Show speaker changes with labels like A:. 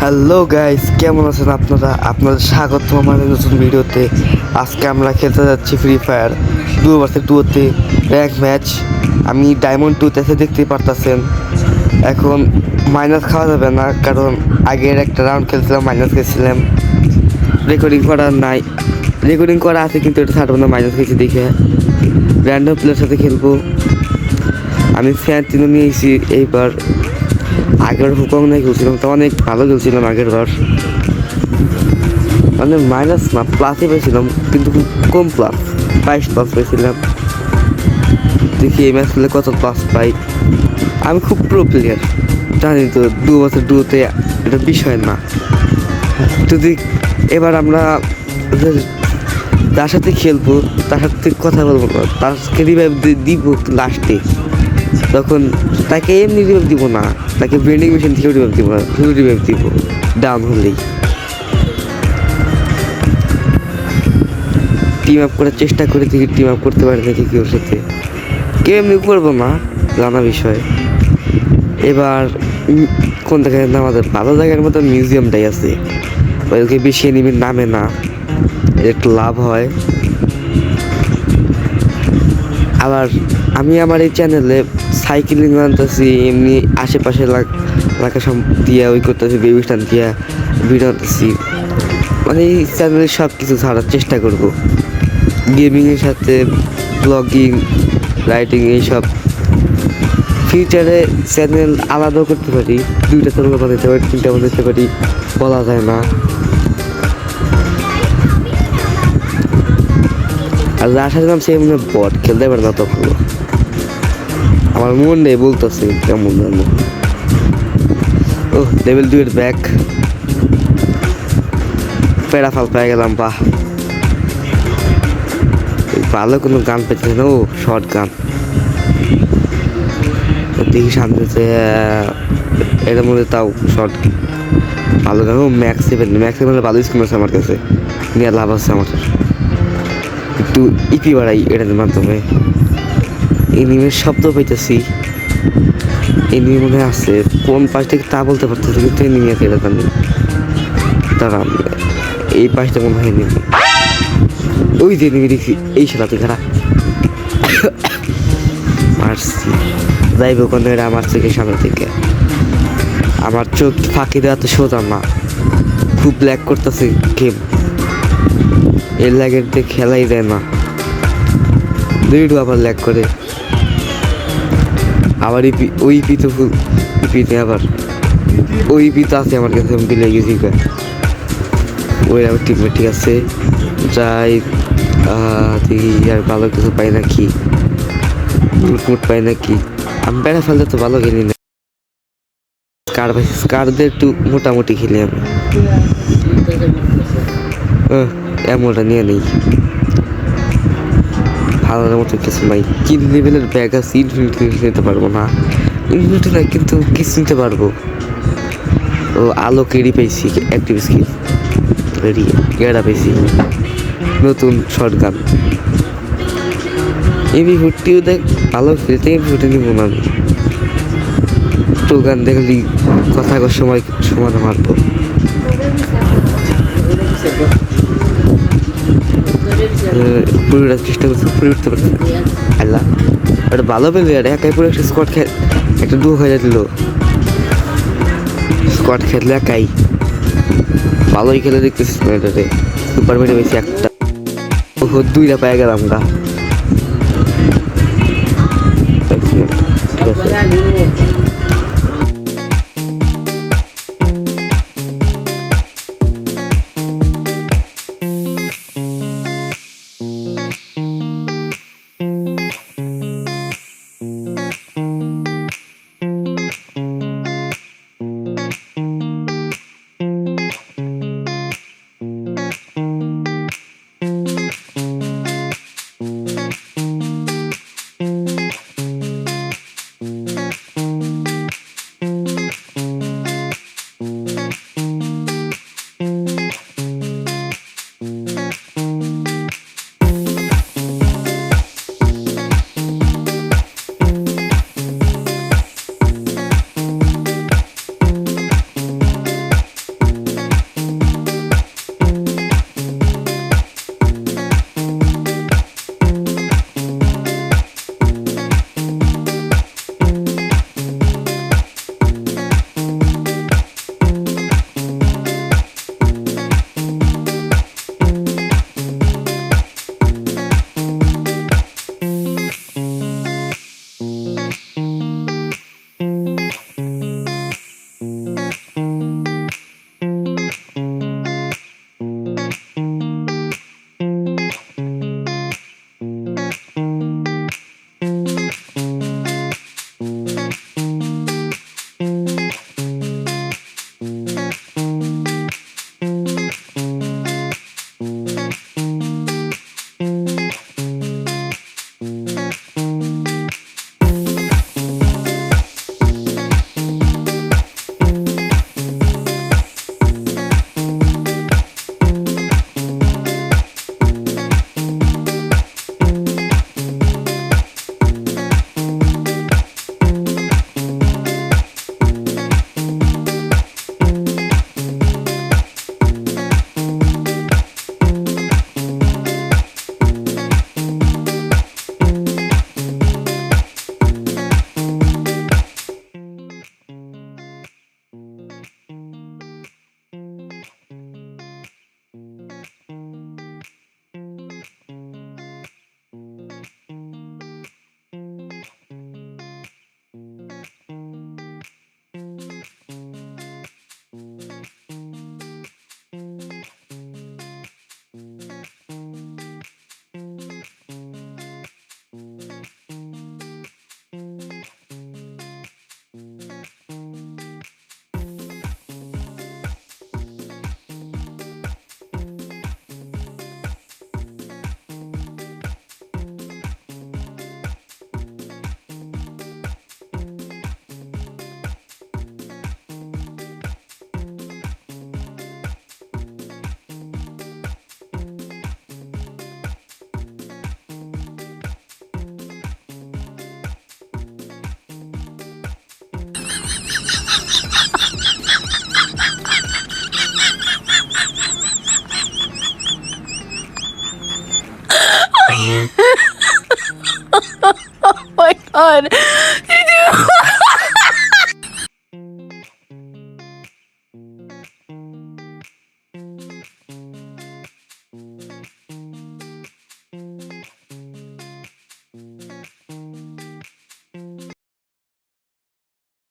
A: Hello guys কেমন আছেন আপনারা? আপনাদের স্বাগত আমাদের নতুন ভিডিওতে। আজকে আমরা খেলতে যাচ্ছি ফ্রি ফায়ার দু ভার্সেস টুতে র্যাঙ্ক ম্যাচ আমি ডায়মন্ড টুতে এসে দেখতেই পারতাছেন। এখন মাইনাস খাওয়া যাবে না, কারণ আগের একটা রাউন্ড খেলছিলাম মাইনাস খেয়েছিলাম। রেকর্ডিং করা নাই। রেকর্ডিং করা আছে, কিন্তু এটা ছাড়বো না মাইনাস খেয়েছি দেখে। র্যান্ডম প্লেয়ার সাথে খেলব। আমি ফ্যান তিনও নিয়েছি, এইবার। আগের হুকম নিয়ে খেলছিলাম তো অনেক ভালো খেলছিলাম আগের বার। মানে মাইনাস না প্লাসই পেয়েছিলাম, কিন্তু খুব কম প্লাস বাইশ প্লাস পেয়েছিলাম। দেখি এই ম্যাচ খেলে কত প্লাস পাই। আমি খুব প্রো প্লেয়ার জানি তো দু বছর দুতে এটা বিষয় না। যদি এবার আমরা যার সাথে খেলব, তার সাথে কথা বলব তাকে রিভাইভ দিব লাস্টে তখন তাকে এমনি রিভাইভ দিব না। তাকে ব্রেন্ডিং মেশিন থেকে রিভাইভ দিব না। শুধু রিভাইভ দিব। ডাউন হলেই। টিম আপ করার চেষ্টা করে দেখি টিম আপ করতে পারে নাকি কেউ সাথে। কেউ এমনি করব না, জানা বিষয়। এবার কোন জায়গায় আমাদের ভালো জায়গার মতো মিউজিয়ামটাই আছে। ওইকে বেশি এনিমির নামে না। একটু লাভ হয়। আবার আমি আমার এই চ্যানেলে সাইকেলিং আনতেছি, এমনি আশেপাশে এলাক- সব দিয়ে ওই করতেছি বেবি স্টান দিয়া ভিডিও আনতেছি। মানে এই চ্যানেলে সব কিছু ছাড়ার চেষ্টা করব। গেমিংয়ের সাথে ব্লগিং রাইটিং এইসব। ফিউচারে চ্যানেল আলাদাও করতে পারি, দুইটা চ্যানেল বানাতে পারি, তিনটা বানাতে পারি, বলা যায় না। আর যার সাথে নাম সে মনে বট খেলতে পারে না তখন। আমার মন নেই, বলতেছে কেমন জানো। ও লেভেল দুইয়ের ব্যাক প্যারাফাল পেয়ে গেলাম, বাহ। ভালো কোনো গান পেয়েছে না, ও শর্ট গান। দেখি সামনেতে এর মধ্যে তাও শর্ট ভালো গান, ও ম্যাক্স সেভেন ম্যাক্স সেভেন ভালো স্কিম আছে আমার কাছে। নিয়ে লাভ আছে আমার। একটু ইপি বাড়াই এটার মাধ্যমে। এনিমের শব্দ পাইতেছি। এনিমি মনে আছে। কোন পাশ থেকে তা বলতে পারতেছি, কিন্তু এনিমি আছে, এটা জানি। দাঁড়ান, এই পাশটা মনে হয় এনিমি ওই যে এনিমি দেখছি, এই সালাতে খারাপ মারছি। যাইব ওখানে এরা আমার থেকে সামনে থেকে। আমার চোখ ফাঁকি দেওয়া তো সোজা না। খুব ব্ল্যাক করতেছে গেম এর ল্যাগের দিয়ে খেলাই যায় না। দুইটু আবার ল্যাগ করে। আবার ওই ইপি তো ইপিতে আবার ওই ইপি তো আছে আমার কাছে দিলে গেছি কয়। ওই আমার টিমে ঠিক আছে। যাই আর ভালো কিছু পাই নাকি। মুট পাই নাকি। আমি বেড়া ফেলতে তো ভালো খেলি না। স্কার ভাই স্কার দিয়ে একটু মোটামুটি খেলি আমি। আহ, এমনটা নিয়ে নেই। ভালো মতো কিছু নাই। তিন লেভেলের ব্যাগ আছে? ইনফিনিটি নিতে পারব না। ইনফিনিটি নাই, কিন্তু কিছু নিতে পারব। ও, আলো কেড়ি পেয়েছি অ্যাক্টিভ স্কিল রেডি গেড়া পেয়েছি নতুন শর্ট গান এমনি ফুটিও দেখ, ভালো খেলতে ফুটে নিব না আমি। তো গান দেখলি, কথা সময়, সমাধান মারবো। পুরোটা চেষ্টা করছি পুরো উঠতে পারছি। আল্লাহ। ওটা ভালো পেলে আর একাই পুরো একটা স্কোয়াড খে একটা দু হয়ে দিল স্কোয়াড খেললে একাই। ভালোই খেলে দেখতেছিস না এটাতে সুপার মেটে বেশি একটা। ও দুইটা পায়ে গেলাম গা। ঠিক আছে।